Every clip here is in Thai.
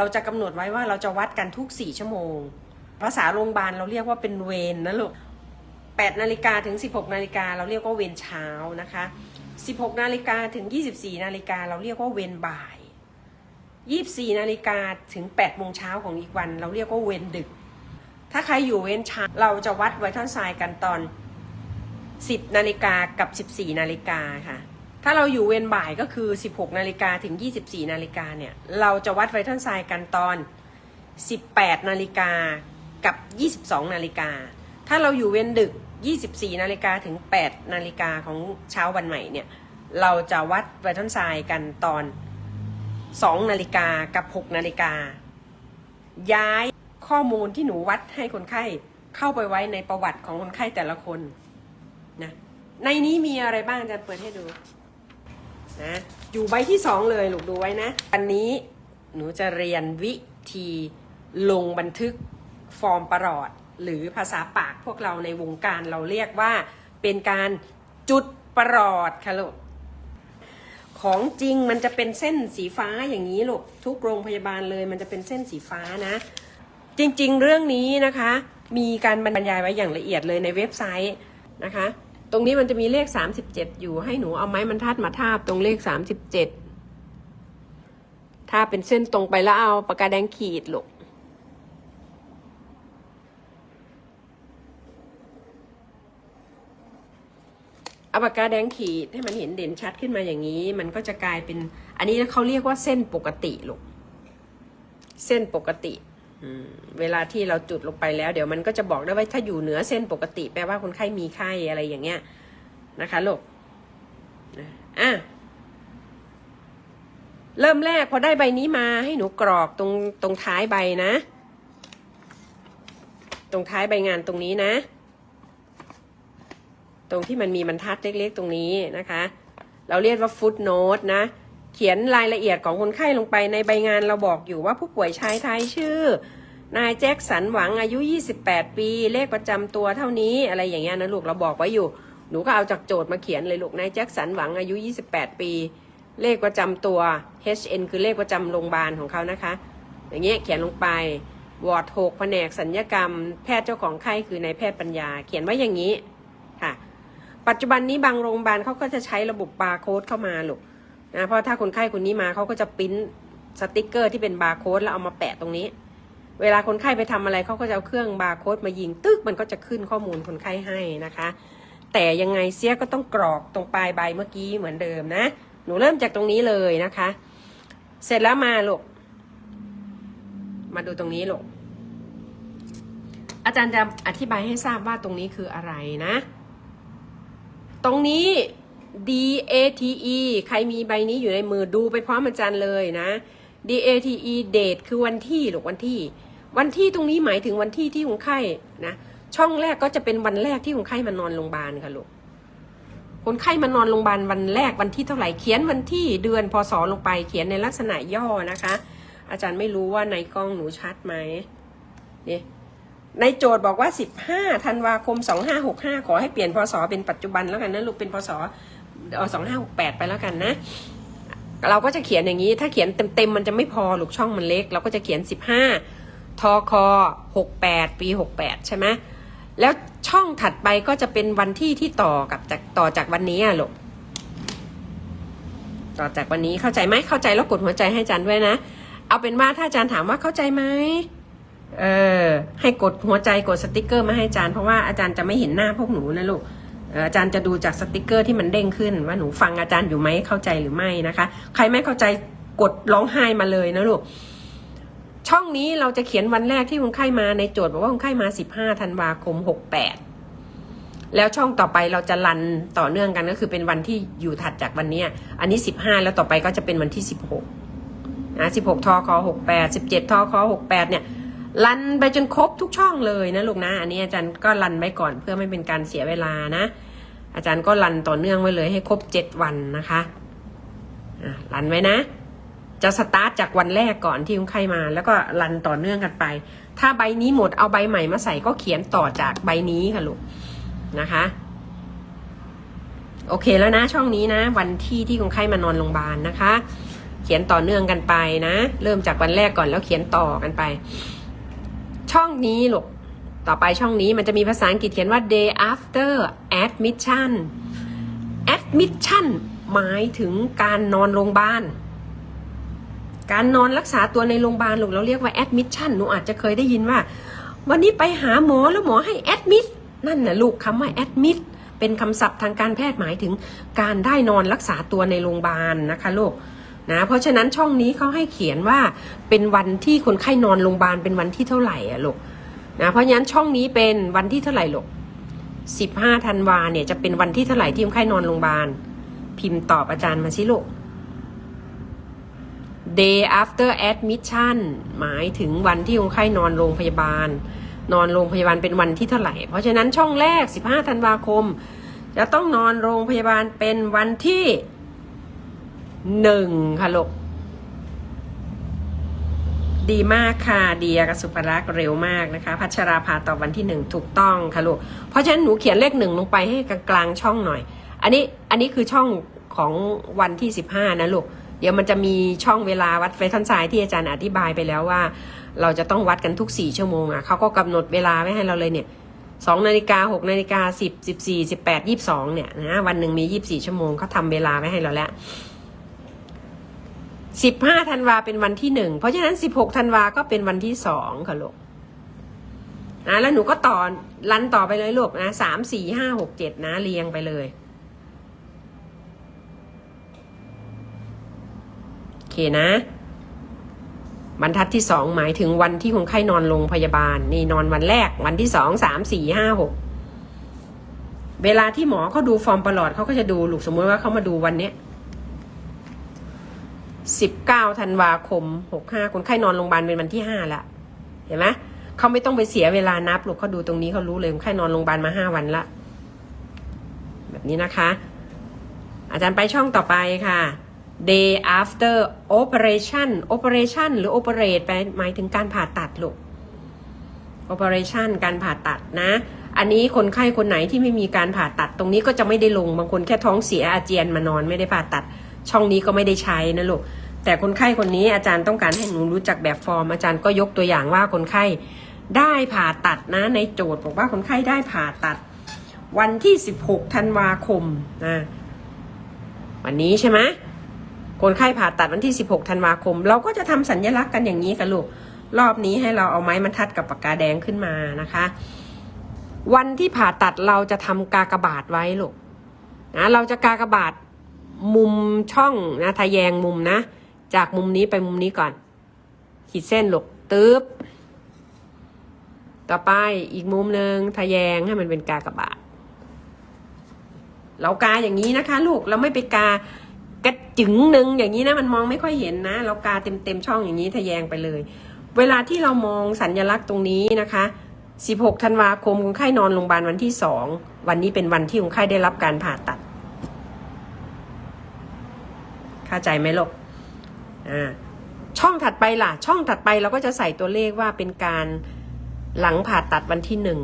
เราจะกำหนดไว้ว่าเราจะวัดกันทุกสี่ชั่วโมง ภาษาโรงพยาบาลเราเรียกว่าเป็นเวรนะลูก8นาฬิกาถึง 16นาฬิกาเราเรียกว่าเวรเช้านะคะ 16นาฬิกาถึง 24นาฬิกาเราเรียกว่าเวรบ่าย 24นาฬิกาถึง8โมงเช้าของอีกวัน เราเรียกว่าเวรดึก ถ้าใครอยู่เวรเช้าเราจะวัดไวท์ทัลไซน์กันตอน 10นาฬิกากับ 14นาฬิกาค่ะ ถ้าเราอยู่เวรบ่ายก็คือ 16นาฬิกาถึง 24นาฬิกาเนี่ย เราจะวัดไวทัลไซน์กันตอน 18นาฬิกากับ 22นาฬิกา ถ้าเราอยู่เวรดึก 24นาฬิกาถึง 8นาฬิกาของเช้าวันใหม่เนี่ย เราจะวัดไวทัลไซน์กันตอน 2นาฬิกากับ 6นาฬิกา ย้ายข้อมูลที่หนูวัดให้คนไข้เข้าไปไว้ในประวัติของคนไข้แต่ละคนนะในนี้มีอะไรบ้างอาจะเปิดให้ดู นะอยู่ใบที่สองเลยลูกดูไว้นะวันนี้หนูจะเรียนวิธีลงบันทึกฟอร์มประหลอด หรือภาษาปากพวกเราในวงการเราเรียกว่าเป็นการจุดประหลอดค่ะลูกของจริงมันจะเป็นเส้นสีฟ้าอย่างนี้ลูกทุกโรงพยาบาลเลยมันจะเป็นเส้นสีฟ้านะ จริงๆ เรื่องนี้นะคะ มีการบรรยายไว้อย่างละเอียดเลยในเว็บไซต์นะคะ ตรงนี้มันจะมีเลข37อยู่ให้หนูเอาไม้บรรทัดมาทาบตรงเลข37ถ้าเป็นเส้นตรงไปแล้วเอาปากกาแดงขีดลูกเอาปากกาแดงขีดให้มันเห็นเด่นชัดขึ้นมาอย่างนี้ มันก็จะกลายเป็น อันนี้เขาเรียกว่าเส้นปกติลูกเส้นปกติ เวลาที่เราจุดลงไปแล้ว เดี๋ยวมันก็จะบอกได้ว่าถ้าอยู่เหนือเส้นปกติ แปลว่าคนไข้มีไข้อะไรอย่างเงี้ยนะคะลูกอะเริ่มแรกพอได้ใบนี้มาให้หนูกรอกตรงตรงท้ายใบนะ ตรงท้ายใบงานตรงนี้นะ ตรงที่มันมีบรรทัดเล็กๆตรงนี้นะคะ เราเรียกว่าฟุตโนตนะ เขียนรายละเอียดของคนไข้ลงไปในใบงานเราบอกอยู่ว่าผู้ป่วยชายไทยชื่อ นายแจ็คสันหวังอายุ 28 ปี เลขประจำตัวเท่านี้อะไรอย่างเงี้ยนะลูกเราบอกไว้อยู่ หนูก็เอาจากโจทย์มาเขียนเลยลูกนายแจ็คสันหวังอายุ 28 ปี เลขประจำตัว HN คือเลขประจำโรงพยาบาลของเขานะคะ อย่างเงี้ยเขียนลงไปวอร์ด6แผนกสัญญกรรม แพทย์เจ้าของไข้คือนายแพทย์ปัญญา เขียนไว้อย่างนี้ค่ะ ปัจจุบันนี้บางโรงพยาบาลเขาก็จะใช้ระบบบาร์โค้ดเข้ามาลูก นะเพราะถ้าคนไข้คนนี้มาเขาก็จะปิ้นสติกเกอร์ที่เป็นบาร์โค้ดแล้วเอามาแปะตรงนี้ เวลาคนไข้ไปทำอะไรเขาก็จะเอาเครื่องบาร์โค้ดมายิงตึกมันก็จะขึ้นข้อมูลคนไข้ให้นะคะ แต่ยังไงเสียก็ต้องกรอกตรงปลายใบเมื่อกี้เหมือนเดิมนะ หนูเริ่มจากตรงนี้เลยนะคะ เสร็จแล้วมาลูกมาดูตรงนี้ลูกอาจารย์จะอธิบายให้ทราบว่าตรงนี้คืออะไรนะ ตรงนี้ DATE ใครมีใบนี้อยู่ในมือดูไปพร้อมอาจารย์เลยนะ DATE date คือวันที่หรือวันที่ วันที่ตรงนี้หมายถึงวันที่ที่คนไข้นะ ช่องแรกก็จะเป็นวันแรกที่คนไข้มานอนโรงพยาบาลค่ะลูกคนไข้มานอนโรงพยาบาลวันแรกวันที่เท่าไหร่เขียนวันที่เดือนพศลงไป เขียนในลักษณะย่อนะคะ อาจารย์ไม่รู้ว่าในกล้องหนูชัดไหมนี่ในโจทย์บอกว่า 15 ธันวาคม 2565 ขอให้เปลี่ยนพศเป็นปัจจุบันแล้วกันนะลูกเป็นพศ เออ2568ไปแล้วกันนะ เราก็จะเขียนอย่างนี้ ถ้าเขียนเต็มๆมันจะไม่พอลูกช่องมันเล็ก เราก็จะเขียน15ทค68ปี68ใช่ไหมแล้วช่องถัดไปก็จะเป็นวันที่ที่ต่อกับจากต่อจากวันนี้อะลูกต่อจากวันนี้เข้าใจไหมเข้าใจแล้วกดหัวใจให้อาจารย์ด้วยนะ เอาเป็นว่าถ้าอาจารย์ถามว่าเข้าใจไหมเออให้กดหัวใจกดสติกเกอร์มาให้อาจารย์เพราะว่าอาจารย์จะไม่เห็นหน้าพวกหนูนะลูก อาจารย์จะดูจากสติกเกอร์ที่มันเด้งขึ้นว่าหนูฟังอาจารย์อยู่ไหมเข้าใจหรือไม่นะคะ ใครไม่เข้าใจกดร้องไห้มาเลยนะลูกช่องนี้เราจะเขียนวันแรกที่คนไข้มาในโจทย์บอกว่าคนไข้มา 15ธันวาคม 68 แล้วช่องต่อไปเราจะรันต่อเนื่องกันก็คือเป็นวันที่อยู่ถัดจากวันนี้อันนี้ 15 แล้วต่อไปก็จะเป็นวันที่ 16นะ16ทอคอ68 17ทอคอ68 เนี่ยรันไปจนครบทุกช่องเลยนะลูกนะ อันนี้อาจารย์ก็รันไว้ก่อนเพื่อไม่เป็นการเสียเวลานะ อาจารย์ก็รันต่อเนื่องไว้เลยให้ครบ7วันนะคะอะรันไว้นะ จะสตาร์ทจากวันแรกก่อนที่คุณไข้มา แล้วก็รันต่อเนื่องกันไป ถ้าใบนี้หมดเอาใบใหม่มาใส่ก็เขียนต่อจากใบนี้ค่ะลูกนะคะ โอเคแล้วนะช่องนี้นะ วันที่ที่คนไข้มานอนโรงพยาบาลนะคะ เขียนต่อเนื่องกันไปนะ เริ่มจากวันแรกก่อนแล้วเขียนต่อกันไป ช่องนี้ลูก ต่อไปช่องนี้มันจะมีภาษาอังกฤษเขียนว่า day after admission admission หมายถึงการนอนโรงพยาบาล การนอนรักษาตัวในโรงพยาบาลลูกเราเรียกว่า admission หนูอาจจะเคยได้ยินว่า วันนี้ไปหาหมอแล้วหมอให้ admit นั่นนะลูกคำว่า admit เป็นคำศัพท์ทางการแพทย์หมายถึงการได้นอนรักษาตัวในโรงพยาบาลนะคะลูกนะเพราะฉะนั้นช่องนี้เขาให้เขียนว่าเป็นวันที่คนไข้นอนโรงพยาบาลเป็นวันที่เท่าไหร่อะลูก นะเพราะฉะนั้นช่องนี้เป็นวันที่เท่าไหร่หลูก15ธันวาเนี่ยจะเป็นวันที่เท่าไหร่ที่คนไข้นอนโรงพยาบาล พิมพ์ตอบอาจารย์มาสิลูก day after admission หมายถึงวันที่คนไข้นอนโรงพยาบาล นอนโรงพยาบาลเป็นวันที่เท่าไหร่ เพราะฉะนั้นช่องแรก 15 ธันวาคม จะต้องนอนโรงพยาบาลเป็นวันที่หนึ่งค่ะลูก ดีมากค่ะเดียกับสุภรักษ์เร็วมากนะคะ พัชราภาตอบวันที่หนึ่งถูกต้องค่ะลูก เพราะฉะนั้นหนูเขียนเลขหนึ่งลงไปให้กลางๆช่องหน่อย อันนี้อันนี้คือช่องของวันที่สิบห้านะลูก เดี๋ยวมันจะมีช่องเวลาวัดเฟทันไซน์ที่อาจารย์อธิบายไปแล้วว่า เราจะต้องวัดกันทุกสี่ชั่วโมงอะเขาก็กำหนดเวลาไว้ให้เราเลยเนี่ยสองนาฬิกาหกนาฬิกาสิบสิบสี่สิบแปดยี่สิบสองเนี่ยนะวันหนึ่งมียี่สิบสี่ชั่วโมงเขาทำเวลาไว้ให้เราแล้ว สิบห้าธันวาเป็นวันที่หนึ่งเพราะฉะนั้นสิบหกธันวาก็เป็นวันที่สองค่ะลูกนะแล้วหนูก็ต่อรันต่อไปเลยลูกนะสามสี่ห้าหกเจ็ดนะเรียงไปเลยโอเคนะ บรรทัดที่สองหมายถึงวันที่คนไข้นอนโรงพยาบาล นี่นอนวันแรก วันที่สองสามสี่ห้าหกเวลาที่หมอเขาดูฟอร์มประหลอดเขาก็จะดูลูกสมมติว่าเขามาดูวันเนี้ย สิบเก้าธันวาคมหกห้าคนไข้นอนโรงพยาบาลเป็นวันที่ห้าละเห็นไหมเขาไม่ต้องไปเสียเวลานับหรอกเขาดูตรงนี้เขารู้เลยคนไข้นอนโรงพยาบาลมาห้าวันละ แบบนี้นะคะ อาจารย์ไปช่องต่อไปค่ะ day after operation operation หรือ operate ไปหมายถึงการผ่าตัดลูก operation การผ่าตัดนะ อันนี้คนไข้คนไหนที่ไม่มีการผ่าตัดตรงนี้ก็จะไม่ได้ลง บางคนแค่ท้องเสียอาเจียนมานอนไม่ได้ผ่าตัด ช่องนี้ก็ไม่ได้ใช้นะลูก แต่คนไข้คนนี้อาจารย์ต้องการให้หนูรู้จักแบบฟอร์ม อาจารย์ก็ยกตัวอย่างว่าคนไข้ได้ผ่าตัดนะ ในโจทย์บอกว่าคนไข้ได้ผ่าตัด วันที่ 16ธันวาคมนะวันนี้ใช่ไหมคนไข้ผ่าตัดวันที่ 16ธันวาคม เราก็จะทำสัญญลักษณ์กันอย่างนี้กันลูกรอบนี้ให้เราเอาไม้บรรทัดกับปากกาแดงขึ้นมานะคะ วันที่ผ่าตัดเราจะทำกากบาทไว้ลูกนะเราจะกากบาทมุมช่องนะทะแยงมุมนะ จากมุมนี้ไปมุมนี้ก่อน ขีดเส้นหลกตึ๊บต่อไปอีกมุมหนึ่งทะแยงให้มันเป็นกากระบาทเรากาอย่างนี้นะคะ ลูกเราไม่ไปกากระจึงหนึ่งอย่างนี้นะมันมองไม่ค่อยเห็นนะ เรากาเต็มเต็มช่องอย่างนี้ทะแยงไปเลย เวลาที่เรามองสัญญลักษณ์ตรงนี้นะคะ 16 ธันวาคมคนไข้นอนโรงพยาบาลวันที่สองวันนี้เป็นวันที่คนไข้ได้รับการผ่าตัด เข้าใจไหมลูก อ่าช่องถัดไปล่ะ ช่องถัดไปเราก็จะใส่ตัวเลขว่าเป็นการหลังผ่าตัดวันที่หนึ่ง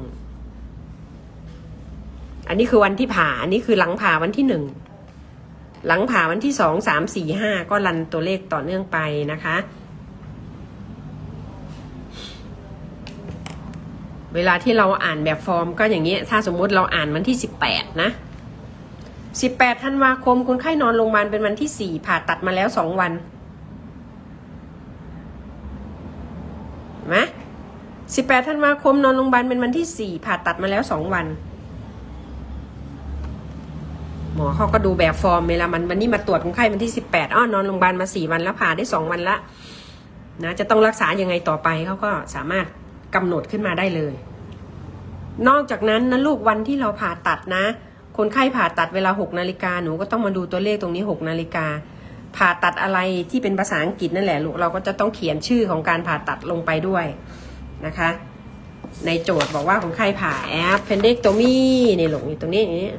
อันนี้คือวันที่ผ่า อันนี้คือหลังผ่าวันที่หนึ่ง หลังผ่าวันที่สองสามสี่ห้าก็รันตัวเลขต่อเนื่องไปนะคะ เวลาที่เราอ่านแบบฟอร์มก็อย่างนี้ ถ้าสมมุติเราอ่านวันที่สิบแปดนะสิบแปดธันวาคมคนไข้นอนโรงพยาบาลเป็นวันที่สี่ผ่าตัดมาแล้วสองวัน 18ธันวาคมนอนโรงพยาบาลเป็นวันที่ 4 ผ่าตัดมาแล้ว 2 วัน หมอเขาก็ดูแบบฟอร์มเวลามันวันนี้มาตรวจคนไข้วันที่ 18อ้อนอนโรงพยาบาลมา 4 วันแล้วผ่าได้ 2 วันละนะจะต้องรักษายังไงต่อไปเขาก็สามารถกำหนดขึ้นมาได้เลย นอกจากนั้นนะลูกวันที่เราผ่าตัดนะ คนไข้ผ่าตัดเวลา 6 นาฬิกาหนูก็ต้องมาดูตัวเลขตรงนี้ 6 นาฬิกาผ่าตัดอะไรที่เป็นภาษาอังกฤษนั่นแหละลูกเราก็จะต้องเขียนชื่อของการผ่าตัดลงไปด้วย นะคะ ในโจทย์บอกว่าคนไข้ผ่าแอปเพนเดกโตมีนี่ลูกนี่ตรงนี้อย่างนี้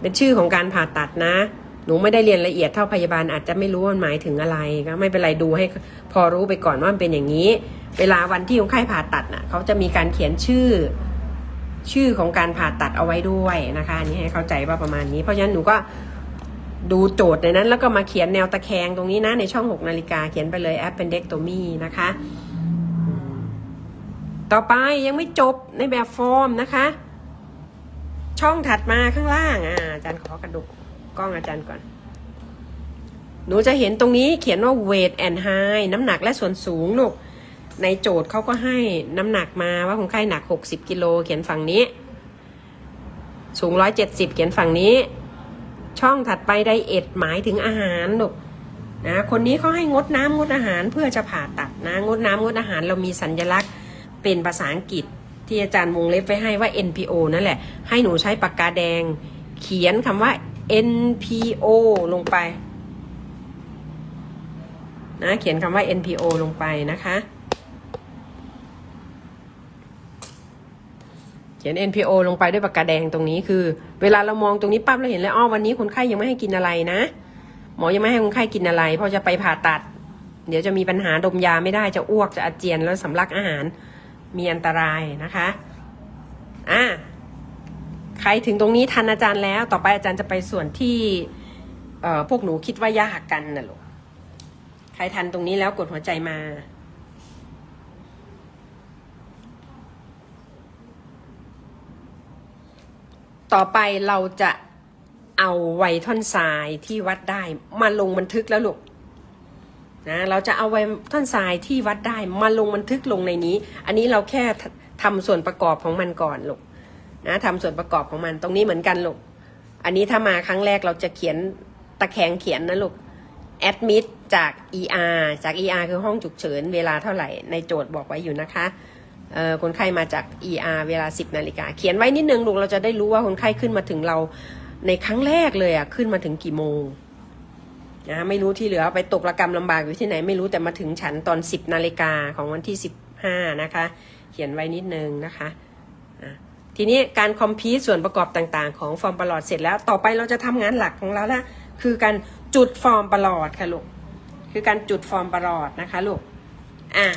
เป็นชื่อของการผ่าตัดนะ หนูไม่ได้เรียนละเอียดเท่าพยาบาลอาจจะไม่รู้ว่ามันหมายถึงอะไรก็ไม่เป็นไรดูให้พอรู้ไปก่อนว่ามันเป็นอย่างนี้ เวลาวันที่คนไข้ผ่าตัดน่ะเขาจะมีการเขียนชื่อชื่อของการผ่าตัดเอาไว้ด้วยนะคะอันนี้ให้เข้าใจว่าประมาณนี้ เพราะฉะนั้นหนูก็ ดูโจทย์ในนั้น แล้วก็มาเขียนแนวตะแคงตรงนี้นะ ในช่อง 6 นาฬิกาเขียนไปเลย appendectomy นะคะ ต่อไปยังไม่จบในแบบฟอร์มนะคะ ช่องถัดมาข้างล่างอ่าอาจารย์ขอกระดุกกล้องอาจารย์ก่อน หนูจะเห็นตรงนี้เขียนว่า weight and height น้ำหนักและส่วนสูงลูก ในโจทย์เขาก็ให้น้ำหนักมาว่าคนไข้หนัก 60กิโลเขียนฝั่งนี้ สูง 170 เขียนฝั่งนี้ ช่องถัดไปไดเอทหมายถึงอาหารลูกนะคนนี้เขาให้งดน้ำงดอาหารเพื่อจะผ่าตัดนะงดน้ำงดอาหารเรามีสัญลักษณ์เป็นภาษาอังกฤษ ที่อาจารย์วงเล็บไว้ให้ว่า NPO นั่นแหละ ให้หนูใช้ปากกาแดง เขียนคำว่า NPO ลงไปนะเขียนคำว่า NPO ลงไปนะคะ ขียน NPO ลงไปด้วยปากกาแดงตรงนี้คือ เวลาเรามองตรงนี้ปั๊บเราเห็นแล้วอ้อวันนี้คนไข้ยังไม่ให้กินอะไรนะ หมอยังไม่ให้คนไข้กินอะไร เพราะจะไปผ่าตัด เดี๋ยวจะมีปัญหาดมยาไม่ได้จะอ้วกจะอาเจียนแล้วสำลักอาหารมีอันตรายนะคะอะใครถึงตรงนี้ทันอาจารย์แล้ว ต่อไปอาจารย์จะไปส่วนที่เออพวกหนูคิดว่ายากกันนะลูกใครทันตรงนี้แล้วกดหัวใจมา ต่อไปเราจะเอาไวท่อนทรายที่วัดได้มาลงบันทึกแล้วลูกนะเราจะเอาไวท่อนทรายที่วัดได้มาลงบันทึกลงในนี้ อันนี้เราแค่ททำส่วนประกอบของมันก่อนลูกนะทำส่วนประกอบของมันตรงนี้เหมือนกันลูกอันนี้ถ้ามาครั้งแรกเราจะเขียนตะแคงเขียนนะลูกแอดมิดจาก ER จาก ER คือห้องฉุกเฉินเวลาเท่าไหร่ในโจทย์บอกไว้อยู่นะคะ คนไข้มาจาก ER เวลา 10นาฬิกาเขียนไว้นิดนึงลูกเราจะได้รู้ว่าคนไข้ขึ้นมาถึงเราในครั้งแรกเลยอะขึ้นมาถึงกี่โมงนะไม่รู้ที่เหลือไปตกระกรรมลำบากอยู่ที่ไหนไม่รู้แต่มาถึงฉันตอน 10นาฬิกาของวันที่ 15 นะคะ เขียนไว้นิดนึงนะคะทีนี้การคอมพิวส่วนประกอบต่างๆ ของฟอร์มประหลอดเสร็จแล้ว ต่อไปเราจะทำงานหลักของเราละคือการจุดฟอร์มประหลอดค่ะลูกคือการจุดฟอร์มประหลอดนะคะลูกอะ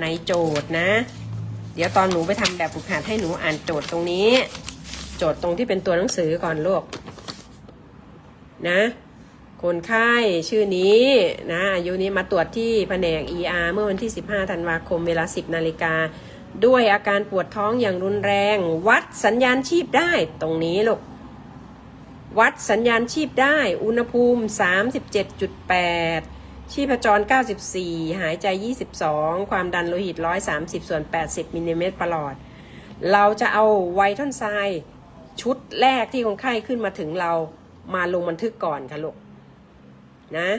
ในโจทย์นะ เดี๋ยวตอนหนูไปทำแบบฝึกหัดให้หนูอ่านโจทย์ตรงนี้ โจทย์ตรงที่เป็นตัวหนังสือก่อนลูกนะ คนไข้ชื่อนี้นะอายุนี้มาตรวจที่แผนก ER เมื่อวันที่ 15 ธันวาคมเวลา 10 นาฬิกา ด้วยอาการปวดท้องอย่างรุนแรง วัดสัญญาณชีพได้ตรงนี้ลูกวัดสัญญาณชีพได้ อุณหภูมิ 37.8 ชีพจร 94 หายใจ 22 ความดันโลหิต 130 ส่วน 80มิลลิเมตรประหลอด เราจะเอาไวท์ทอนไซด์ชุดแรกที่คนไข้ขึ้นมาถึงเรามาลงบันทึกก่อนค่ะลูกนะ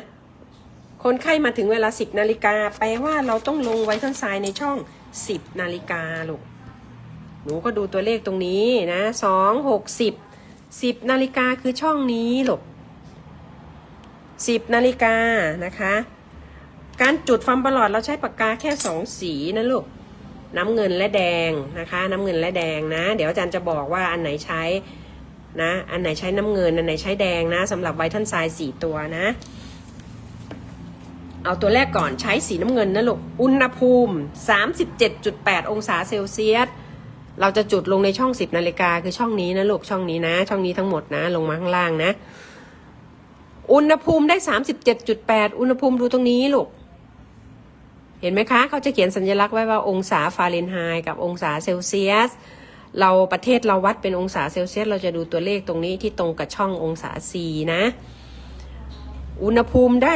คนไข้มาถึงเวลา 10 นาฬิกาแปลว่าเราต้องลงไวท์ทอนไซด์ในช่อง 10 นาฬิกาลูกหนูก็ดูตัวเลขตรงนี้นะสองหกสิบสิบนาฬิกาคือช่องนี้ลูก สิบนาฬิกานะคะ การจุดฟัมประหลอดเราใช้ปากกาแค่สองสีนะลูกน้ำเงินและแดงนะคะ น้ำเงินและแดงนะ เดี๋ยวอาจารย์จะบอกว่าอันไหนใช้นะอันไหนใช้น้ำเงิน อันไหนใช้แดงนะสำหรับไวท์ทันไซด์สีตัวนะ เอาตัวแรกก่อนใช้สีน้ำเงินนะลูกอุณหภูมิ 37.8 องศาเซลเซียสเราจะจุดลงในช่อง 10นาฬิกาคือช่องนี้นะลูกช่องนี้นะ ช่องนี้ทั้งหมดนะ ลงมาข้างล่างนะ อุณหภูมิได้37.8อุณหภูมิดูตรงนี้ลูก เห็นไหมคะ เขาจะเขียนสัญลักษณ์ไว้ว่าองศาฟาเรนไฮต์กับองศาเซลเซียส เราประเทศเราวัดเป็นองศาเซลเซียส เราจะดูตัวเลขตรงนี้ที่ตรงกับช่ององศา C นะ อุณหภูมิได้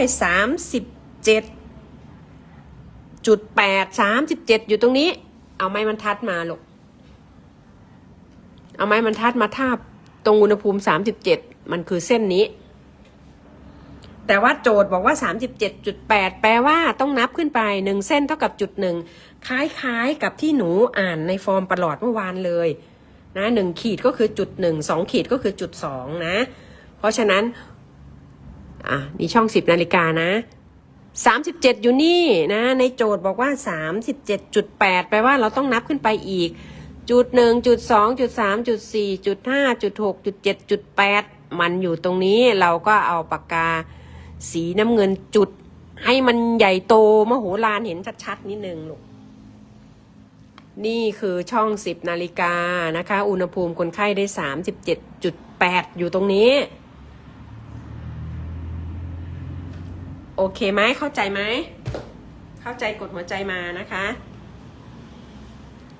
37จุดแปดสามสิบเจ็ดอยู่ตรงนี้ เอาไม้บรรทัดมาลูก เอาไม้บรรทัดมาทาบตรงอุณหภูมิสามสิบเจ็ดมันคือเส้นนี้ แต่ว่าโจทย์บอกว่า 37.8 แปลว่าต้องนับขึ้นไปหนึ่งเส้นเท่ากับจุดหนึ่งคล้ายๆกับที่หนูอ่านในฟอร์มประหลอดเมื่อวานเลยนะหนึ่งขีดก็คือจุดหนึ่งสองขีดก็คือจุดสองนะ เพราะฉะนั้น อะนี่ช่องสิบนาฬิกานะสามสิบเจ็ดอยู่นี่นะ ในโจทย์บอกว่าสามสิบเจ็ดจุดแปดแปลว่าเราต้องนับขึ้นไปอีก จุดหนึ่งจุดสองจุดสามจุดสี่จุดห้าจุดหกจุดเจ็ดจุดแปดมันอยู่ตรงนี้เราก็เอาปากกา สีน้ำเงินจุด ให้มันใหญ่โตมโหฬารเห็นชัดๆนิดนึงลูกนี่คือช่องสิบนาฬิกานะคะ อุณหภูมิคนไข้ได้สามสิบเจ็ดจุดแปดอยู่ตรงนี้ โอเคไหมเข้าใจไหม เข้าใจกดหัวใจมานะคะ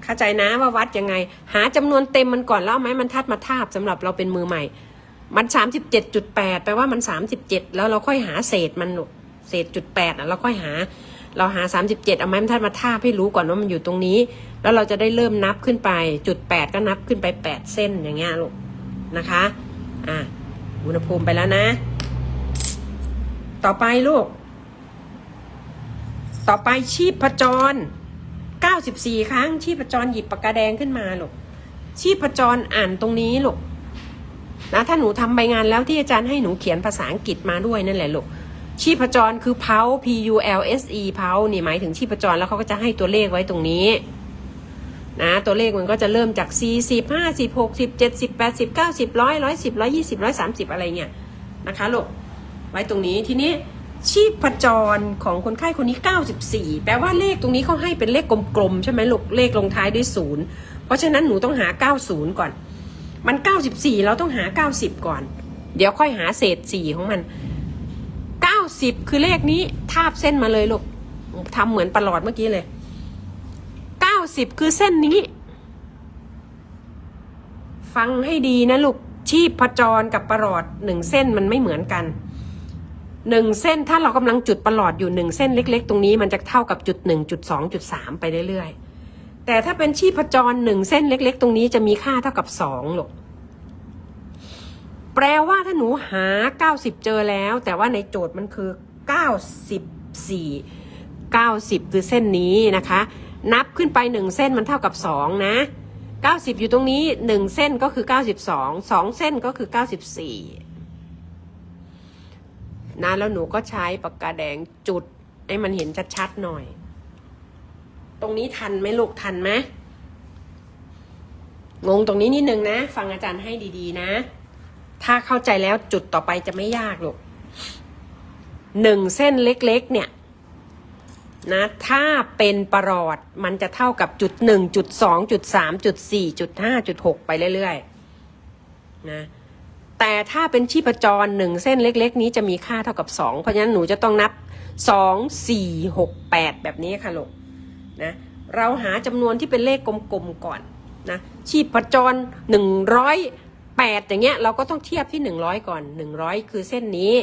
เข้าใจนะว่าวัดยังไง หาจำนวนเต็มมันก่อนแล้วเอาไม้บรรทัดมาทาบสำหรับเราเป็นมือใหม่ มันสามสิบเจ็ดจุดแปดแปลว่ามันสามสิบเจ็ดแล้วเราค่อยหาเศษมันหนุกเศษจุดแปดอะเราค่อยหา เราหาสามสิบเจ็ดเอาไม้บรรทัดมาทาบให้รู้ก่อนว่ามันอยู่ตรงนี้ แล้วเราจะได้เริ่มนับขึ้นไปจุดแปดก็นับขึ้นไปแปดเส้นอย่างเงี้ยลูกนะคะ อะอุณหภูมิไปแล้วนะ ต่อไปลูก ต่อไปชีพจร94ครั้งชีพจรหยิบปากกาแดงขึ้นมาลูกชีพจรอ่านตรงนี้ลูก นะถ้าหนูทำใบงานแล้วที่อาจารย์ให้หนูเขียนภาษาอังกฤษมาด้วยนั่นแหละลูกชีพจรคือ pulse p u l s e pulse นี่หมายถึงชีพจรแล้วเขาก็จะให้ตัวเลขไว้ตรงนี้นะตัวเลขมันก็จะเริ่มจาก 40 50 60 70 80 90 100 110 120 130 อะไรเงี้ยนะคะลูกไว้ตรงนี้ทีนี้ชีพจรของคนไข้คนนี้ 94 แปลว่าเลขตรงนี้เขาให้เป็นเลขกลมๆ ใช่ไหมลูกเลขลงท้ายด้วยศูนย์เพราะฉะนั้นหนูต้องหา 90 ก่อน มัน94เราต้องหา90ก่อน เดี๋ยวค่อยหาเศษ4ของมัน90คือเลขนี้ทาบเส้นมาเลยลูกทำเหมือนประหลอดเมื่อกี้เลย90คือเส้นนี้ ฟังให้ดีนะลูกชีพจรกับประหลอดหนึ่งเส้นมันไม่เหมือนกันหนึ่งเส้นถ้าเรากำลังจุดประหลอดอยู่หนึ่งเส้นเล็ก ๆ ตรงนี้มันจะเท่ากับจุดหนึ่งจุดสองจุดสามไปเรื่อยๆ แต่ถ้าเป็นชีพจรหนึ่งเส้นเล็ก ๆ ตรงนี้จะมีค่าเท่ากับสองหรอกแปลว่าถ้าหนูหาเก้าสิบเจอแล้ว แต่ว่าในโจทย์มันคือเก้าสิบสี่เก้าสิบคือเส้นนี้นะคะ นับขึ้นไปหนึ่งเส้นมันเท่ากับสองนะเก้าสิบอยู่ตรงนี้หนึ่งเส้นก็คือเก้าสิบสองสองเส้นก็คือเก้าสิบสี่นะแล้วหนูก็ใช้ปากกาแดงจุดให้มันเห็นชัดๆหน่อย ตรงนี้ทันไหมลูกทันไหมงงตรงนี้นิดนึงนะ ฟังอาจารย์ให้ดีๆนะ ถ้าเข้าใจแล้วจุดต่อไปจะไม่ยากลูกหนึ่งเส้นเล็กๆ เนี่ย นะ ถ้าเป็นประหลอดมันจะเท่ากับจุดหนึ่งจุดสองจุดสามจุดสี่จุดห้าจุดหกไปเรื่อยๆ นะ แต่ถ้าเป็นชีพจรหนึ่งเส้นเล็ก ๆ นี้จะมีค่าเท่ากับสองเพราะฉะนั้นหนูจะต้องนับสองสี่หกแปดแบบนี้ค่ะลูก นะเราหาจำนวนที่เป็นเลขกลมๆก่อนนะชีพจรหนึ่งร้อยแปดอย่างเงี้ยเราก็ต้องเทียบที่หนึ่งร้อยก่อนหนึ่งร้อยคือเส้นนี้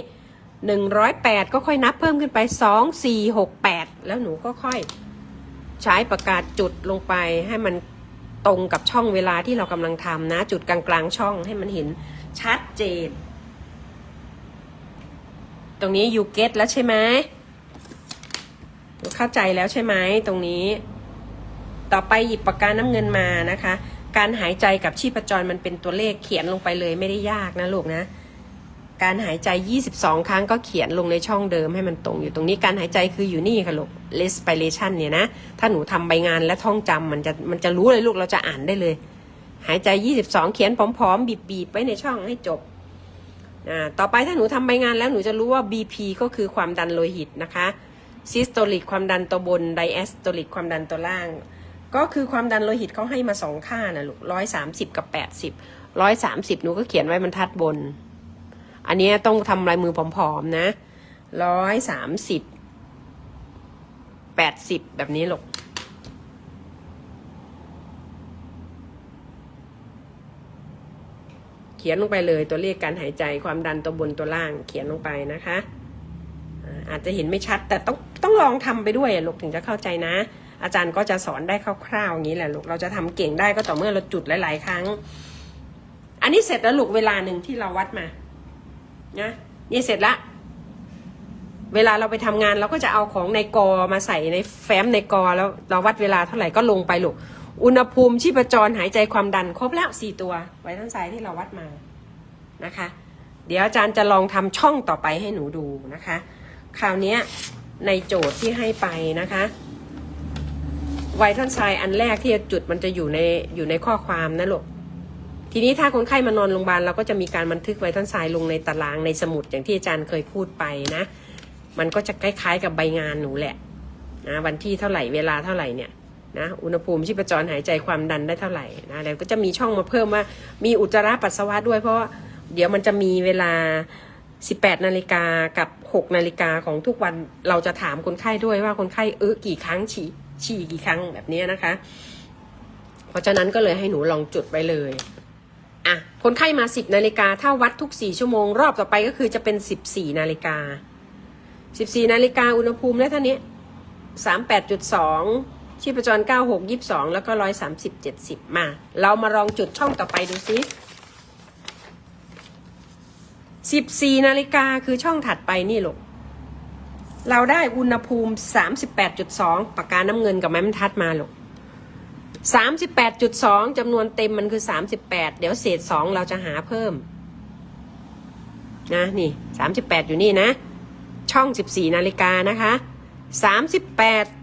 หนึ่งร้อยแปดก็ค่อยนับเพิ่มขึ้นไปสองสี่หกแปดแล้วหนูก็ค่อยใช้ประกาศจุดลงไปให้มันตรงกับช่องเวลาที่เรากำลังทำนะ จุดกลางๆช่องให้มันเห็นชัดเจน ตรงนี้ยูเก็ตแล้วใช่ไหม เข้าใจแล้วใช่ไหมตรงนี้ ต่อไปหยิบปากกาน้ำเงินมานะคะ การหายใจกับชีพจรมันเป็นตัวเลขเขียนลงไปเลยไม่ได้ยากนะลูกนะ การหายใจ 22 ครั้งก็เขียนลงในช่องเดิมให้มันตรงอยู่ตรงนี้การหายใจคืออยู่นี่ค่ะลูก respiration เนี่ยนะ ถ้าหนูทำใบงานและท่องจำมันจะมันจะรู้เลยลูกเราจะอ่านได้เลย หายใจ 22 เขียนผอมๆบีบๆไว้ในช่องให้จบต่อไปถ้าหนูทำใบงานแล้วหนูจะรู้ว่า BP ก็คือความดันโลหิตนะคะ Systolic ความดันตัวบน Diastolic ความดันตัวล่าง ก็คือความดันโลหิตเขาให้มาสองค่านะลูกร้อยสามสิบกับแปดสิบร้อยสามสิบหนูก็เขียนไว้บรรทัดบน อันนี้ต้องทำลายมือผอมๆนะร้อยสามสิบแปดสิบแบบนี้ลูกเขียนลงไปเลยตัวเลขการหายใจความดันตัวบนตัวล่างเขียนลงไปนะคะอาจจะเห็นไม่ชัดแต่ต้อง ต้องลองทำไปด้วยลูกถึงจะเข้าใจนะ อาจารย์ก็จะสอนได้คร่าวๆอย่างนี้แหละลูกเราจะทำเก่งได้ก็ต่อเมื่อเราจุดหลายๆครั้ง อันนี้เสร็จแล้วลูกเวลาหนึ่งที่เราวัดมานะนี่เสร็จละเวลาเราไปทำงานเราก็จะเอาของในกอมาใส่ในแฟ้มในกอแล้วเราวัดเวลาเท่าไหร่ก็ลงไปลูกอุณหภูมิชีพจรหายใจความดันครบแล้วสี่ตัว ไว้ทั้งสายที่เราวัดมานะคะ เดี๋ยวอาจารย์จะลองทำช่องต่อไปให้หนูดูนะคะ คราวนี้ ในโจทย์ที่ให้ไปนะคะไวทันไซน์อันแรกที่จะจุดมันจะอยู่ในอยู่ในข้อความนะลูกทีนี้ถ้าคนไข้มานอนโรงพยาบาลเราก็จะมีการบันทึกไวทันไซน์ลงในตารางในสมุดอย่างที่อาจารย์เคยพูดไปนะ มันก็จะคล้ายๆกับใบงานหนูแหละนะวันที่เท่าไหร่เวลาเท่าไหร่เนี่ยนะอุณหภูมิชีพจรหายใจความดันได้เท่าไหร่นะแล้วก็จะมีช่องมาเพิ่มว่ามีอุจจาระปัสสาวะด้วยเพราะเดี๋ยวมันจะมีเวลา 18 นาฬิกากับ 6 นาฬิกาของทุกวันเราจะถามคนไข้ด้วยว่าคนไข้เออกี่ครั้งฉี่ฉี่กี่ครั้งแบบนี้นะคะ เพราะฉะนั้นก็เลยให้หนูลองจุดไว้เลยอะคนไข้มา 10 นาฬิกาถ้าวัดทุก 4 ชั่วโมง รอบต่อไปก็คือจะเป็น 14 นาฬิกา 14 นาฬิกาอุณหภูมิได้เท่านี้38.2ชีพจร 96 22 แล้วก็ 130 70 มา เรามาลองจุดช่องต่อไปดูซิ 14นาฬิกาคือช่องถัดไปนี่ลูก เราได้อุณหภูมิ38.2ปากกาน้ำเงินกับไม้บรรทัดมาลูก38.2จจำนวนเต็มมันคือ38เดี๋ยวเศษ2เราจะหาเพิ่ม นะนี่38อยู่นี่นะ ช่อง14นาฬิกานะคะ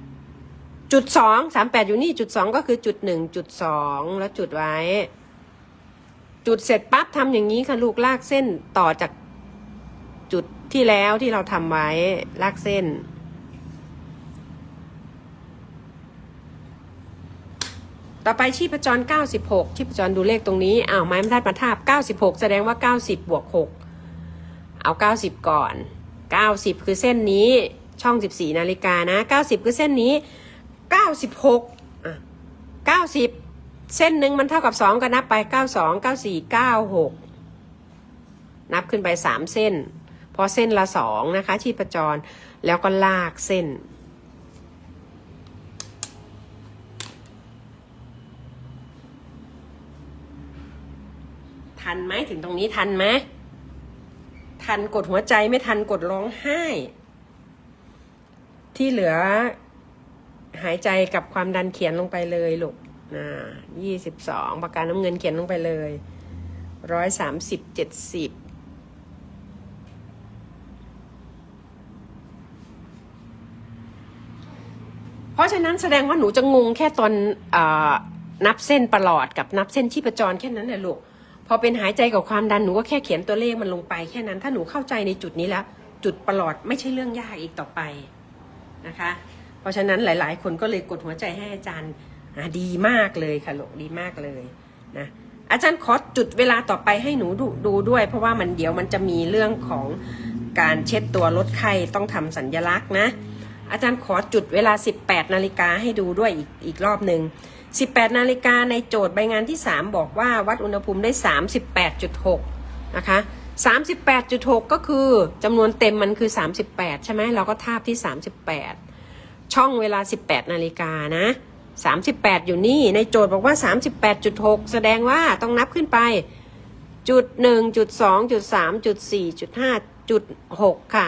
38จุดสองสามแปดอยู่นี่จุดสองก็คือจุดหนึ่งจุดสองแล้วจุดไว้ จุดเสร็จปั๊บทำอย่างนี้ค่ะลูกลากเส้นต่อจากจุดที่แล้วที่เราทำไว้ลากเส้น ต่อไปชีพจร 96 ชีพจรดูเลขตรงนี้อ้าวไม้บรรทัดมาทาบ 96 แสดงว่า 90 บวก 6 เอา 90 ก่อน 90 คือเส้นนี้ช่อง 14 นาฬิกานะ 90 คือเส้นนี้ 96อะ90 เส้นหนึ่งมันเท่ากับ2ก็นับไป92 94 96นับขึ้นไป3เส้น พอเส้นละ2นะคะชีพจร แล้วก็ลากเส้น ทันไหมถึงตรงนี้ทันไหมทันกดหัวใจไม่ทันกดร้องไห้ ที่เหลือหายใจกับความดันเขียนลงไปเลยลูก นะยี่สิบสองปากกาน้ำเงินเขียนลงไปเลยร้อยสามสิบเจ็ดสิบเพราะฉะนั้นแสดงว่าหนูจะงงแค่ตอนอนับเส้นประหลอดกับนับเส้นชีพจรแค่นั้นแหละลูก พอเป็นหายใจกับความดันหนูก็แค่เขียนตัวเลขมันลงไปแค่นั้น ถ้าหนูเข้าใจในจุดนี้แล้ว จุดประหลอดไม่ใช่เรื่องยากอีกต่อไปนะคะ เพราะฉะนั้นหลาย ๆ คนก็เลยกดหัวใจให้อาจารย์ ดีมากเลยค่ะลูกดีมากเลยนะอาจารย์ขอจุดเวลาต่อไปให้หนูดูดูด้วย เพราะว่ามันเดี๋ยวมันจะมีเรื่องของการเช็ดตัวลดไข้ต้องทำสัญญลักษณ์นะ อาจารย์ขอจุดเวลา 18 นาฬิกาให้ดูด้วยอีกอีกรอบหนึ่ง18 นาฬิกาในโจทย์ใบงานที่ 3 บอกว่าวัดอุณหภูมิได้ 38.6 นะคะ 38.6 ก็คือจำนวนเต็มมันคือ 38 ใช่ไหมเราก็ทาบที่ 38 ช่องเวลา 18 นาฬิกานะ 38 อยู่นี่ ในโจทย์บอกว่า 38.6 แสดงว่าต้องนับขึ้นไป จุดหนึ่งจุดสองจุดสามจุดสี่จุดห้าจุดหกค่ะ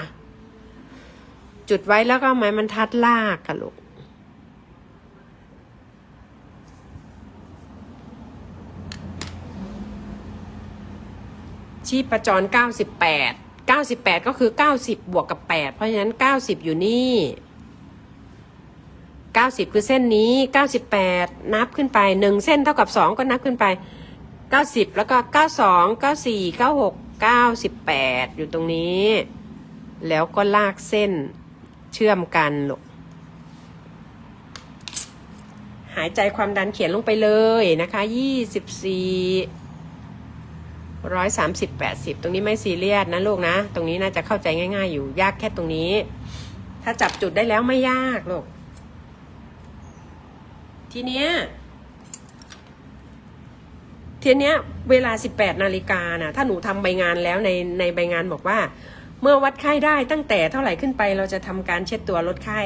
จุดไว้แล้วก็ไม้บรรทัดลากค่ะลูกชีพจร 98 98 ก็คือ 90 บวกกับ 8 เพราะฉะนั้น 90 อยู่นี่ 90 คือเส้นนี้ 98 นับขึ้นไป 1 เส้นเท่ากับ 2 ก็นับขึ้นไป 90 แล้วก็ 92 94 96 98 อยู่ตรงนี้ แล้วก็ลากเส้นเชื่อมกันลูกหายใจความดันเขียนลงไปเลยนะคะ 24 ร้อยสามสิบแปดสิบตรงนี้ไม่ซีเรียสนะลูกนะ ตรงนี้น่าจะเข้าใจง่าย ๆ อยู่ยากแค่ตรงนี้ ถ้าจับจุดได้แล้วไม่ยากลูก ทีเนี้ยทีเนี้ยเวลาสิบแปดนาฬิกานะถ้าหนูทำใบงานแล้วในในใบงานบอกว่า เมื่อวัดไข้ได้ตั้งแต่เท่าไหร่ขึ้นไปเราจะทำการเช็ดตัวลดไข้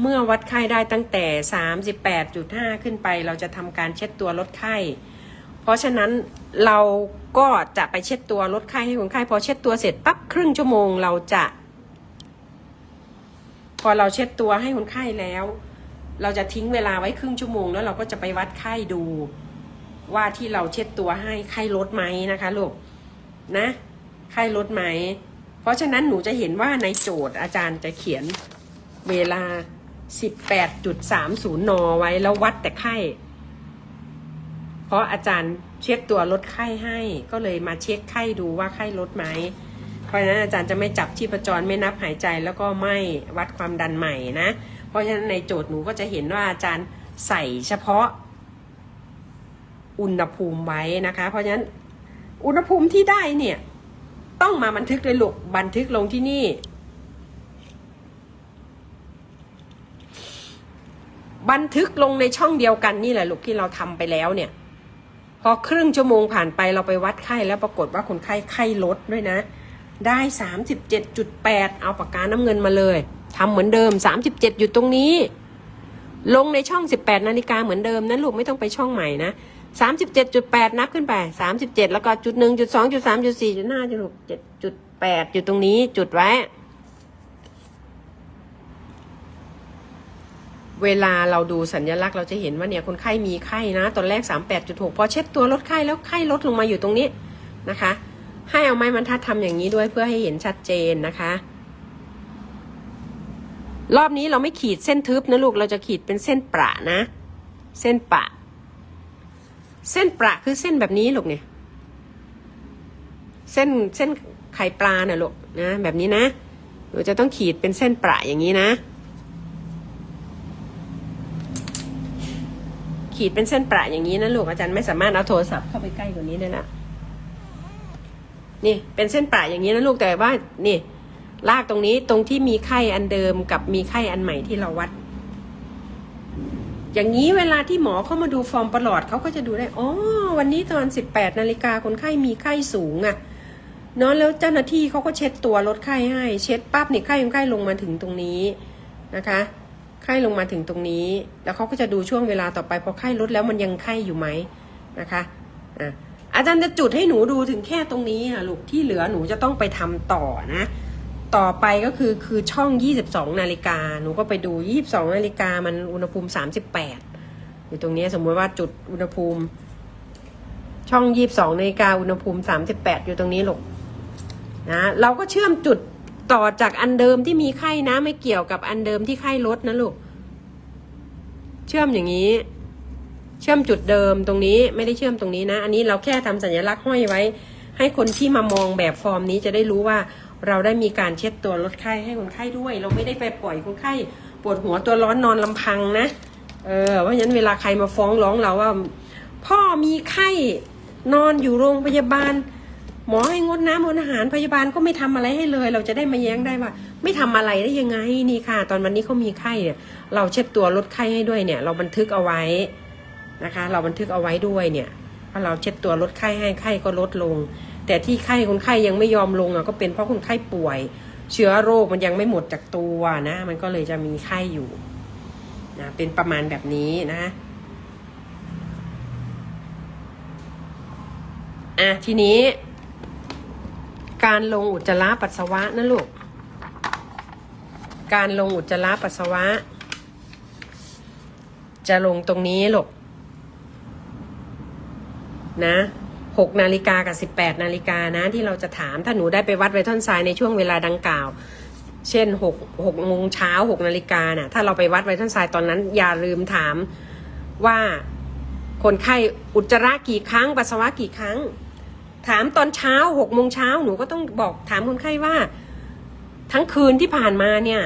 เมื่อวัดไข้ได้ตั้งแต่สามสิบแปดจุดห้าขึ้นไป เราจะทำการเช็ดตัวลดไข้ เพราะฉะนั้นเราก็จะไปเช็ดตัวลดไข้ให้คนไข้พอเช็ดตัวเสร็จปั๊บครึ่งชั่วโมงเราจะ พอเราเช็ดตัวให้คนไข้แล้ว เราจะทิ้งเวลาไว้ครึ่งชั่วโมง แล้วเราก็จะไปวัดไข้ดูว่าที่เราเช็ดตัวให้ไข้ลดไหมนะคะลูกนะไข้ลดไหม เพราะฉะนั้นหนูจะเห็นว่าในโจทย์อาจารย์จะเขียนเวลา 18.30 นไว้แล้ววัดแต่ไข้ เพราะอาจารย์เช็คตัวลดไข้ให้ ก็เลยมาเช็คไข้ดูว่าไข้ลดไหม เพราะฉะนั้นอาจารย์จะไม่จับชีพจรไม่นับหายใจแล้วก็ไม่วัดความดันใหม่นะ เพราะฉะนั้นในโจทย์หนูก็จะเห็นว่าอาจารย์ใส่เฉพาะอุณหภูมิไว้นะคะ เพราะฉะนั้นอุณหภูมิที่ได้เนี่ย ต้องมาบันทึกเลยลูกบันทึกลงที่นี่ บันทึกลงในช่องเดียวกันนี่แหละลูกที่เราทำไปแล้วเนี่ย พอครึ่งชั่วโมงผ่านไปเราไปวัดไข้แล้วปรากฏว่าคนไข้ไข้ลดด้วยนะ ได้สามสิบเจ็ดจุดแปดเอาปากกาน้ำเงินมาเลย ทำเหมือนเดิมสามสิบเจ็ดอยู่ตรงนี้ ลงในช่องสิบแปดนาฬิกาเหมือนเดิมนะลูกไม่ต้องไปช่องใหม่นะสามสิบเจ็ดจุดแปดนับขึ้นไปสามสิบเจ็ดแล้วก็จุดหนึ่งจุดสองจุดสามจุดสี่จุดห้าจุดหกเจ็ดจุดแปดอยู่ตรงนี้จุดไว้ เวลาเราดูสัญลักษณ์เราจะเห็นว่าเนี่ยคนไข้มีไข้นะ ตอนแรก 38.6 พอเช็ดตัวลดไข้แล้วไข้ลดลงมาอยู่ตรงนี้นะคะ ให้เอาไม้บรรทัดทำอย่างนี้ด้วยเพื่อให้เห็นชัดเจนนะคะ รอบนี้เราไม่ขีดเส้นทึบนะลูก เราจะขีดเป็นเส้นประนะ เส้นประเส้นประคือเส้นแบบนี้ลูกเนี่ย เส้นเส้นไข่ปลาเน่ะลูกนะ แบบนี้นะหนูจะต้องขีดเป็นเส้นประอย่างนี้นะ ขีดเป็นเส้นประอย่างนี้นะลูกอาจารย์ไม่สามารถเอาโทรศัพท์เข้าไปใกล้กว่านี้ได้ละนี่เป็นเส้นประอย่างนี้นะลูกแต่ว่านี่ ลากตรงนี้ตรงที่มีไข้อันเดิมกับมีไข้อันใหม่ที่เราวัด อย่างนี้เวลาที่หมอเข้ามาดูฟอร์มประหลอดเขาก็จะดูได้อ๋อวันนี้ตอนสิบแปดนาฬิกาคนไข้มีไข้สูงอะ่ะเนาะแล้วเจ้าหน้าที่เขาก็เช็ดตัวลดไข้ให้ เช็ดปั๊บเนี่ยไข้คนไข้ลงมาถึงตรงนี้นะคะไข้ลงมาถึงตรงนี้ แล้วเขาก็จะดูช่วงเวลาต่อไปพอไข้ลดแล้วมันยังไข้อยู่ไหมนะคะอะอาจารย์จะจุดให้หนูดูถึงแค่ตรงนี้ค่ะลูกที่เหลือหนูจะต้องไปทำต่อนะ ต่อไปก็คือคือช่อง 22 นาฬิกาหนูก็ไปดู 22 นาฬิกามันอุณหภูมิ 38 อยู่ตรงนี้สมมติว่าจุดอุณหภูมิ ช่อง 22 นาฬิกาอุณหภูมิ 38 อยู่ตรงนี้หลกนะเราก็เชื่อมจุดต่อจากอันเดิมที่มีไข้นะไม่เกี่ยวกับอันเดิมที่ไข้ลดนะลูก เชื่อมอย่างนี้ เชื่อมจุดเดิมตรงนี้ไม่ได้เชื่อมตรงนี้นะ อันนี้เราแค่ทำสัญลักษณ์ห้อยไว้ ให้คนที่มามองแบบฟอร์มนี้จะได้รู้ว่า เราได้มีการเช็ดตัวลดไข้ให้คนไข้ด้วย เราไม่ได้ไปปล่อยคนไข้ปวดหัวตัวร้อนนอนลำพังนะเออเพราะฉะนั้นเวลาใครมาฟ้องร้องเราว่า พ่อมีไข้นอนอยู่โรงพยาบาล หมอให้งดน้ำงดอาหารพยาบาลก็ไม่ทำอะไรให้เลย เราจะได้มาแย้งได้ว่า ไม่ทำอะไรได้ยังไงนี่ค่ะ ตอนวันนี้เขามีไข้เนี่ย เราเช็ดตัวลดไข้ให้ด้วยเนี่ย เราบันทึกเอาไว้นะคะ เราบันทึกเอาไว้ด้วยเนี่ยว่าเราเช็ดตัวลดไข้ให้ไข้ก็ลดลง แต่ที่ไข้คนไข้ยังไม่ยอมลงอะก็เป็นเพราะคนไข้ป่วย เชื้อโรคมันยังไม่หมดจากตัวนะ มันก็เลยจะมีไข้อยู่นะเป็นประมาณแบบนี้นะอะทีนี้ การลงอุจจาระปัสสาวะนะลูกการลงอุจจาระปัสสาวะ จะลงตรงนี้ลูกนะ หกนาฬิกากับสิบแปดนาฬิกานะที่เราจะถามถ้าหนูได้ไปวัดไวทอนไซในช่วงเวลาดังกล่าว เช่นหกหกโมงเช้าหกนาฬิกาน่ะถ้าเราไปวัดไวทอนไซตอนนั้น อย่าลืมถามว่าคนไข้อุจจาระกี่ครั้งปัสสาวะกี่ครั้ง ถามตอนเช้าหกโมงเช้าหนูก็ต้องบอกถามคนไข้ว่า ทั้งคืนที่ผ่านมาเนี่ย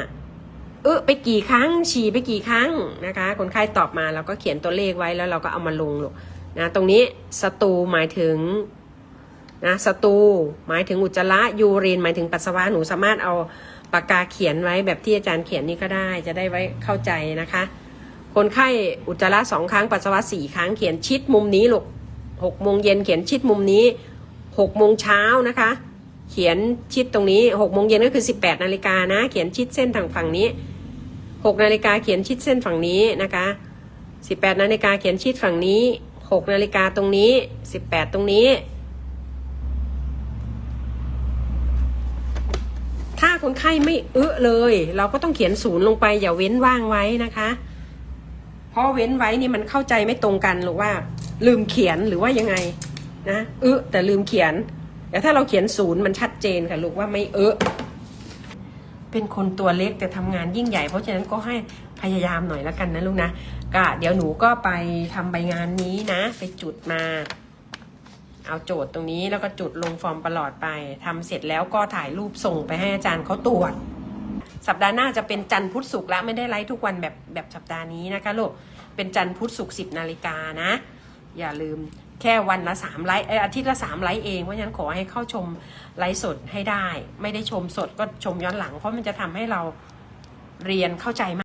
เออไปกี่ครั้งฉี่ไปกี่ครั้งนะคะ คนไข้ตอบมาเราก็เขียนตัวเลขไว้แล้วเราก็เอามาลงลูก นะตรงนี้สตูหมายถึงนะสตูหมายถึงอุจจาระยูรินหมายถึงปัสสาวะหนูสามารถเอาปากกาเขียนไว้แบบที่อาจารย์เขียนนี่ก็ได้ จะได้ไว้เข้าใจนะคะ คนไข้อุจจาระสองครั้งปัสสาวะสี่ครั้งเขียนชิดมุมนี้ลูกหกโมงเย็นเขียนชิดมุมนี้หกโมงเช้านะคะ เขียนชิดตรงนี้หกโมงเย็นก็คือสิบแปดนาฬิกานะ เขียนชิดเส้นทางฝั่งนี้หกนาฬิกาเขียนชิดเส้นฝั่งนี้นะคะสิบแปดนาฬิกาเขียนชิดฝั่งนี้ หกนาฬิกาตรงนี้สิบแปดตรงนี้ ถ้าคนไข้ไม่เอื้อเลย เราก็ต้องเขียนศูนย์ลงไป อย่าเว้นว่างไว้นะคะ เพราะเว้นไว้นี่มันเข้าใจไม่ตรงกันหรือว่า ลืมเขียนหรือว่ายังไงนะเอื้อแต่ลืมเขียนแต่ถ้าเราเขียนศูนย์มันชัดเจนค่ะลูกว่าไม่เอื้อเป็นคนตัวเล็กแต่ทำงานยิ่งใหญ่เพราะฉะนั้นก็ให้พยายามหน่อยแล้วกันนะลูกนะ ก็เดี๋ยวหนูก็ไปทำใบงานนี้นะ ไปจุดมา เอาโจทย์ตรงนี้แล้วก็จุดลงฟอร์มประหลอดไปทำเสร็จแล้วก็ถ่ายรูปส่งไปให้อาจารย์เขาตรวจ สัปดาห์หน้าจะเป็นจันทร์พุธศุกร์แล้วไม่ได้ไลฟ์ทุกวันแบบแบบสัปดาห์นี้นะคะลูกเป็นจันทร์พุธศุกร์สิบนาฬิกานะ อย่าลืมแค่วันละสามไลฟ์ออาทิตย์ละสามไลฟ์เองเพราะฉะนั้นขอให้เข้าชมไลฟ์สดให้ได้ ไม่ได้ชมสดก็ชมย้อนหลัง เพราะมันจะทำให้เราเรียนเข้าใจมาก